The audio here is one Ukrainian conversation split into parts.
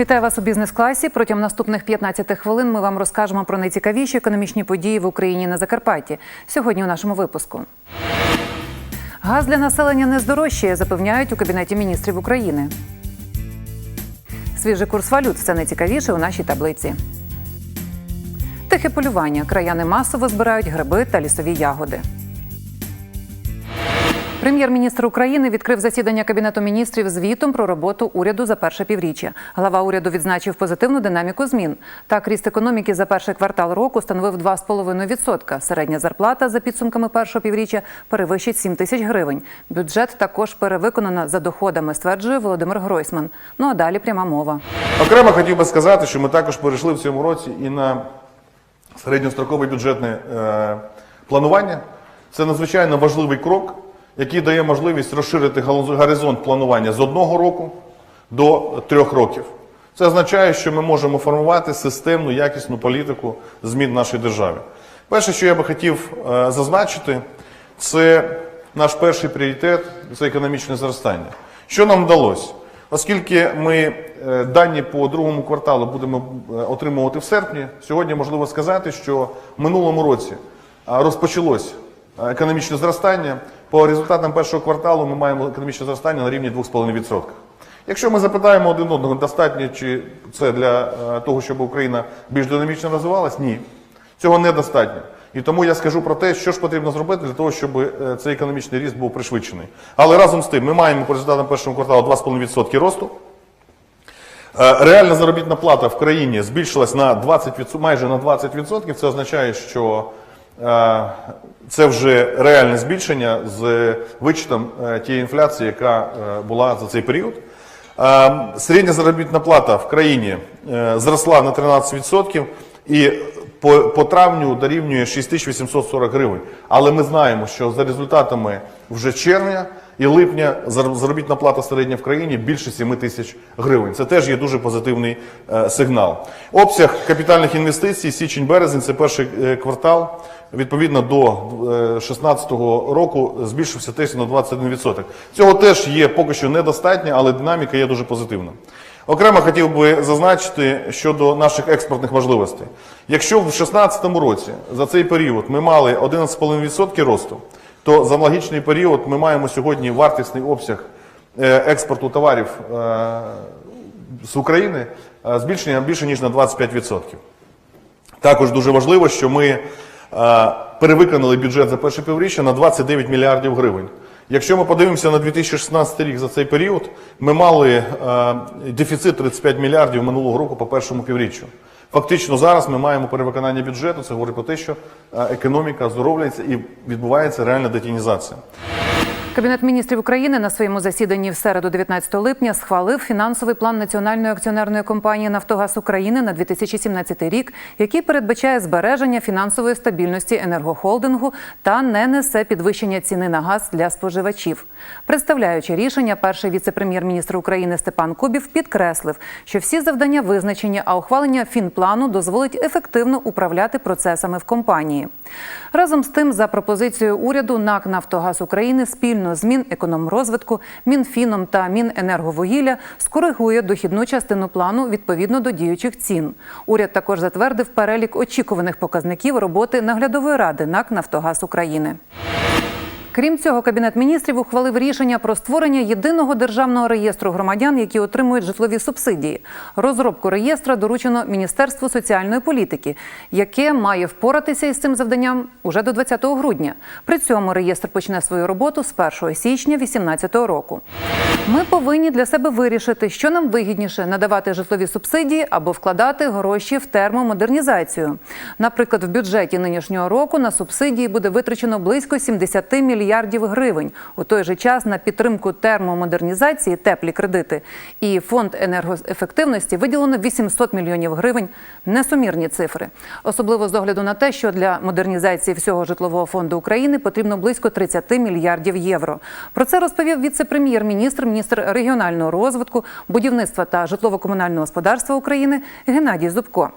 Вітаю вас у бізнес-класі. Протягом наступних 15 хвилин ми вам розкажемо про найцікавіші економічні події в Україні на Закарпатті. Сьогодні у нашому випуску. Газ для населення не здорожчає, запевняють у Кабінеті міністрів України. Свіжий курс валют це найцікавіше у нашій таблиці. Тихе полювання. Краяни масово збирають гриби та лісові ягоди. Прем'єр-міністр України відкрив засідання кабінету міністрів звітом про роботу уряду за перше півріччя. Глава уряду відзначив позитивну динаміку змін. Так, ріст економіки за перший квартал року становив 2,5%. Середня зарплата за підсумками першого півріччя перевищить 7 тисяч гривень. Бюджет також перевиконано за доходами, стверджує Володимир Гройсман. Ну а далі пряма мова. Окремо хотів би сказати, що ми також перейшли в цьому році і на середньострокове бюджетне е, планування. Це надзвичайно важливий крок, який дає можливість розширити горизонт планування з одного року до трьох років. Це означає, що ми можемо формувати системну якісну політику змін в нашій державі. Перше, що я би хотів е, зазначити, це наш перший пріоритет це економічне зростання. Що нам вдалося? Оскільки ми е, дані по другому кварталу будемо е, отримувати в серпні, сьогодні можливо сказати, що в минулому році розпочалось економічне зростання. По результатам першого кварталу ми маємо економічне зростання на рівні 2,5%. Якщо ми запитаємо один одного, достатньо чи це для е, того, щоб Україна більш динамічно розвивалась, ні. Цього недостатньо. І тому я скажу про те, що ж потрібно зробити для того, щоб е, цей економічний ріст був пришвидшений. Але разом з тим, ми маємо по результатам першого кварталу 2,5% росту. Е, Реальна заробітна плата в країні збільшилась на 20%, майже на 20%. Це означає, що це вже реальне збільшення з вичетом е, тієї інфляції, яка е, була за цей період. Е, Середня заробітна плата в країні е, зросла на 13% і по, по травню дорівнює 6840 гривень. Але ми знаємо, що за результатами вже червня і липня зар- заробітна плата середня в країні більше 7 тисяч гривень. Це теж є дуже позитивний е, сигнал. Обсяг капітальних інвестицій січень-березень це перший е, квартал. Відповідно до 2016 року збільшився теж на 21%. Цього теж є поки що недостатньо, але динаміка є дуже позитивна. Окремо хотів би зазначити щодо наших експортних можливостей. Якщо в 2016 році за цей період ми мали 11,5% росту, то за аналогічний період ми маємо сьогодні вартісний обсяг е, експорту товарів е, з України е, збільшення більше ніж на 25%. Також дуже важливо, що ми е, перевиконали бюджет за перше півріччя на 29 мільярдів гривень. Якщо ми подивимося на 2016 рік за цей період, ми мали е, дефіцит 35 мільярдів минулого року по першому півріччю. Фактично зараз ми маємо перевиконання бюджету. Це говорить про те, що е, економіка оздоровлюється і відбувається реальна детінізація. Кабінет міністрів України на своєму засіданні в середу, 19 липня, схвалив фінансовий план національної акціонерної компанії Нафтогаз України на 2017 рік, який передбачає збереження фінансової стабільності енергохолдингу та не несе підвищення ціни на газ для споживачів. Представляючи рішення, перший віце-прем'єр-міністр України Степан Кубів підкреслив, що всі завдання визначені, а ухвалення фінплану дозволить ефективно управляти процесами в компанії. Разом з тим, за пропозицією уряду, НАК Нафтогаз України спільно з Мінекономрозвитку, Мінфіном та Міненерговугілля скоригує дохідну частину плану відповідно до діючих цін. Уряд також затвердив перелік очікуваних показників роботи наглядової ради НАК Нафтогаз України. Крім цього, кабінет міністрів ухвалив рішення про створення єдиного державного реєстру громадян, які отримують житлові субсидії. Розробку реєстра доручено Міністерству соціальної політики, яке має впоратися із цим завданням уже до 20 грудня. При цьому реєстр почне свою роботу з 1 січня 2018 року. Ми повинні для себе вирішити, що нам вигідніше надавати житлові субсидії або вкладати гроші в термомодернізацію. Наприклад, в бюджеті нинішнього року на субсидії буде витрачено близько 70 мільярдів гривень. У той же час на підтримку термомодернізації теплі кредити і фонд енергоефективності виділено 800 мільйонів гривень. Несумірні цифри, особливо з огляду на те, що для модернізації всього житлового фонду України потрібно близько 30 мільярдів євро. Про це розповів віце-прем'єр-міністр, міністр регіонального розвитку, будівництва та житлово-комунального господарства України Геннадій Зубко.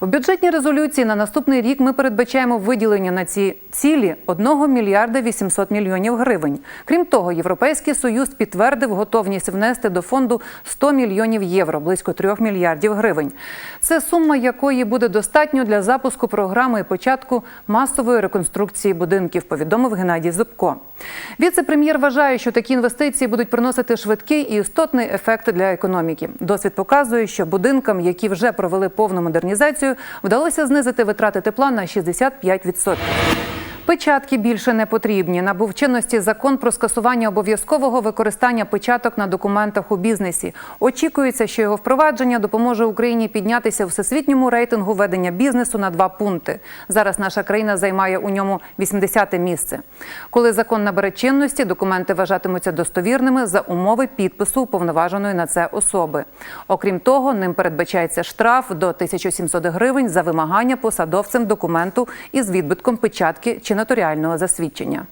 В бюджетній резолюції на наступний рік ми передбачаємо виділення на ці цілі 1 мільярда 800 мільйонів гривень. Крім того, Європейський союз підтвердив готовність внести до фонду 100 мільйонів євро, близько 3 мільярдів гривень. Це сума, якої буде достатньо для запуску програми і початку масової реконструкції будинків, повідомив Геннадій Зубко. Віце-прем'єр вважає, що такі інвестиції будуть приносити швидкий і істотний ефект для економіки. Досвід показує, що будинкам, які вже провели повну модернізацію, вдалося знизити витрати тепла на 65%. Печатки більше не потрібні. Набув чинності закон про скасування обов'язкового використання печаток на документах у бізнесі. Очікується, що його впровадження допоможе Україні піднятися всесвітньому рейтингу ведення бізнесу на два пункти. Зараз наша країна займає у ньому 80-те місце. Коли закон набере чинності, документи вважатимуться достовірними за умови підпису уповноваженої на це особи. Окрім того, ним передбачається штраф до 1700 гривень за вимагання посадовцем документу із відбитком печатки чи нотаріального засвідчення.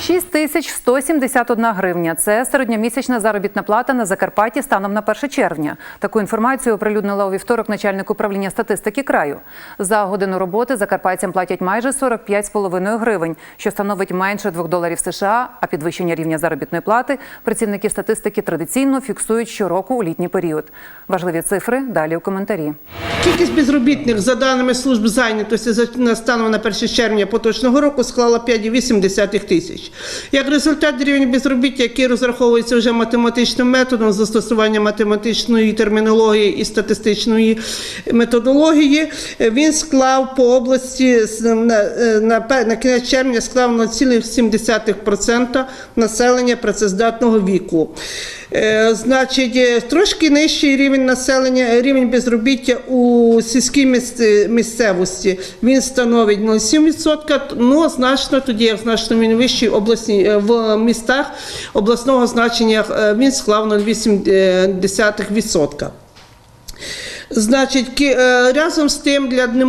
6171 гривня. Це середньомісячна заробітна плата на Закарпатті станом на 1 червня. Таку інформацію оприлюднила у вівторок начальник управління статистики краю. За годину роботи закарпатцям платять майже 45,5 гривень, що становить менше 2 доларів США. А підвищення рівня заробітної плати працівники статистики традиційно фіксують щороку у літній період. Важливі цифри далі у коментарі. Кількість безробітних за даними служб зайнятості за станом на 1 червня поточного року склала 5,8 тисяч. Як результат, рівень безробіття, який розраховується вже математичним методом застосування математичної термінології і статистичної методології, він склав по області на, на, на кінець червня склав 0,7% населення працездатного віку. Е, Значить, е, трошки нижчий рівень населення, рівень безробіття у сільській місце- місцевості. Він становить 0,7%, ну значно тоді, як значно він вищий обласні, е, в містах обласного значення е, він склав 0,8%. Значить, е, разом з тим для не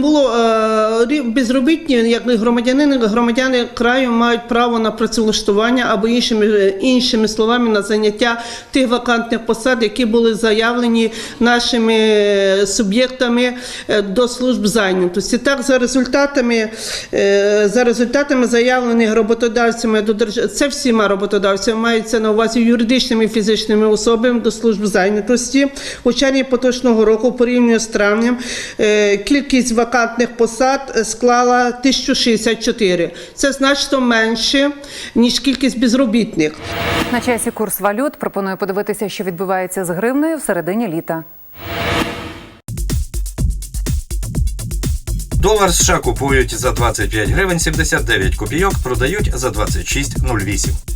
е, безробітні, як громадянини, громадяни краю мають право на працевлаштування або іншими е, іншими словами на заняття тих вакантних посад, які були заявлені нашими суб'єктами до служб зайнятості. Так, за результатами за результатами заявлених роботодавцями до держ... це всіма роботодавцями мається на увазі юридичними і фізичними особами до служб зайнятості. У червні поточного року порівняно з травнем е, кількість вакантних посад е, склала 1064. Це значно менше, ніж кількість безробітних. На часі курс валют пропоную подивитися, що відбувається з гривнею в середині літа. Долар США купують за 25 гривень 79 копійок, продають за 26,08.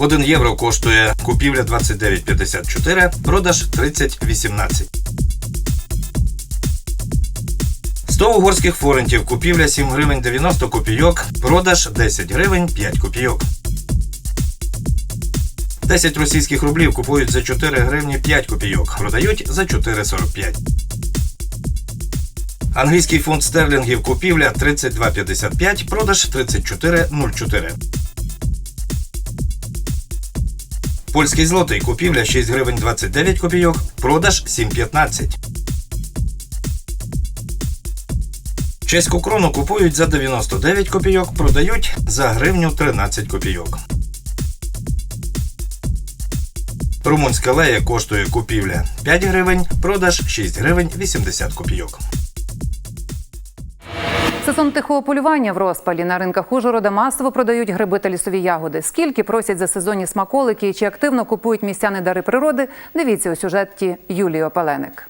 1 євро коштує купівля 29,54, продаж 30,18. 100 угорських форентів, купівля 7 гривень 90 копійок, продаж 10 гривень 5 копійок. 10 російських рублів купують за 4 гривні 5 копійок, продають за 4,45. Англійський фунт стерлінгів купівля 32,55, продаж 34,04. Польський злотий купівля 6 гривень 29 копійок, продаж 7,15. Чеську крону купують за 99 копійок, продають за гривню 13 копійок. Румунська лея коштує купівля 5 гривень, продаж 6 гривень 80 копійок. Сезон тихого полювання в розпалі на ринках Ужгорода масово продають гриби та лісові ягоди. Скільки просять за сезонні смаколики і чи активно купують містяни дари природи? Дивіться у сюжеті Юлії Опаленик.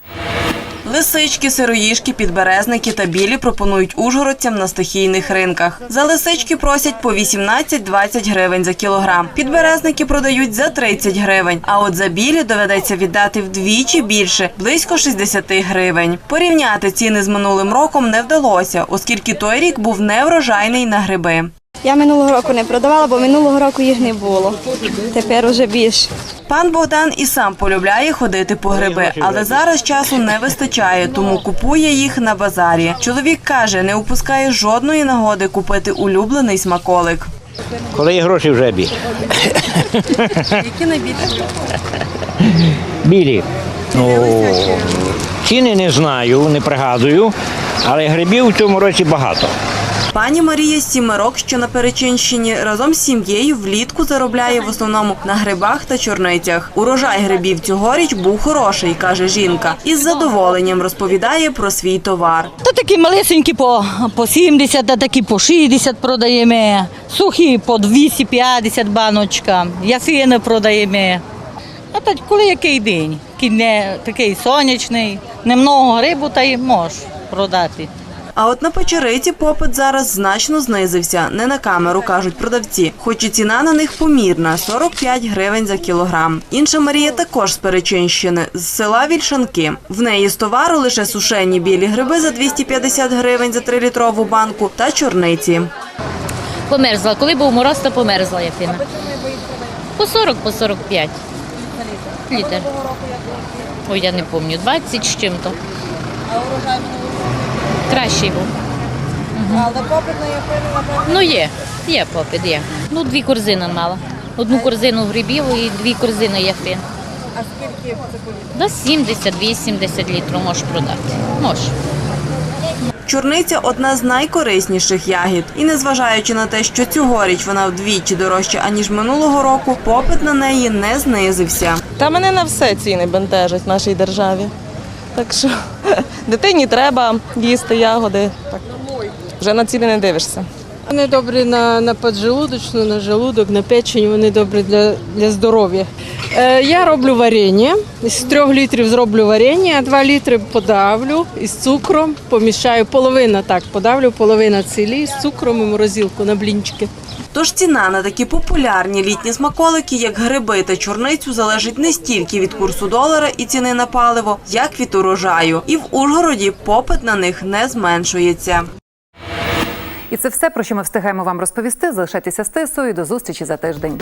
Лисички, сироїшки, підберезники та білі пропонують ужгородцям на стихійних ринках. За лисички просять по 18-20 гривень за кілограм. Підберезники продають за 30 гривень. А от за білі доведеться віддати вдвічі більше близько 60 гривень. Порівняти ціни з минулим роком не вдалося, оскільки той рік був неврожайний на гриби. Я минулого року не продавала, бо минулого року їх не було. Тепер уже більше. Пан Богдан і сам полюбляє ходити по гриби, але зараз часу не вистачає, тому купує їх на базарі. Чоловік каже, не упускає жодної нагоди купити улюблений смаколик. Коли є гроші вже білі. Які найбільше? Білі. Ну, ціни не знаю, не пригадую, але грибів в цьому році багато. Пані Марія Сімерок, що на Перечинщині, разом з сім'єю влітку заробляє в основному на грибах та чорницях. Урожай грибів цьогоріч був хороший, каже жінка. Із задоволенням розповідає про свій товар. Та такі малесенькі по, по 70, а такі по 60 продаємо. Сухі по 250 баночка. Ясини продаємо. А так коли який день? Такий сонячний, немного грибу та й можеш продати. А от на печериці попит зараз значно знизився. Не на камеру кажуть продавці, хоч і ціна на них помірна 45 гривень за кілограм. Інша Марія також з Перечинщини, з села Вільшанки. В неї з товару лише сушені білі гриби за 250 гривень за 3-літрову банку та чорниці. Померзла. Коли був мороз, то померзла яфина. По 40, по 45. Літр. Ой, я не пам'ятаю, 20 з чим-то. А урожай Кращий був. Але попит на яфину, Ну є, є попит, є. Ну, дві корзини мала. Одну корзину грибів і дві корзини яфин. А скільки це На 70-80 літрів можеш продати. Можеш. Чорниця одна з найкорисніших ягід. І незважаючи на те, що цьогоріч вона вдвічі дорожча, аніж минулого року, попит на неї не знизився. Та мене на все ціни бентежать в нашій державі. Так що дитині треба їсти ягоди. Так, вже на ціни не дивишся. Вони добрі на, на поджелудочну, на желудок, на печень, вони добрі для, для здоров'я. Е, я роблю варення. З трьох літрів зроблю варення, а два літри подавлю із цукром, помішаю половина так, подавлю, половина цілі з цукром і морозилку на блінчики. Тож ціна на такі популярні літні смаколики, як гриби та чорницю, залежить не стільки від курсу долара і ціни на паливо, як від урожаю. І в Ужгороді попит на них не зменшується. І це все про що ми встигаємо вам розповісти. Залишайтеся з тисою до зустрічі за тиждень.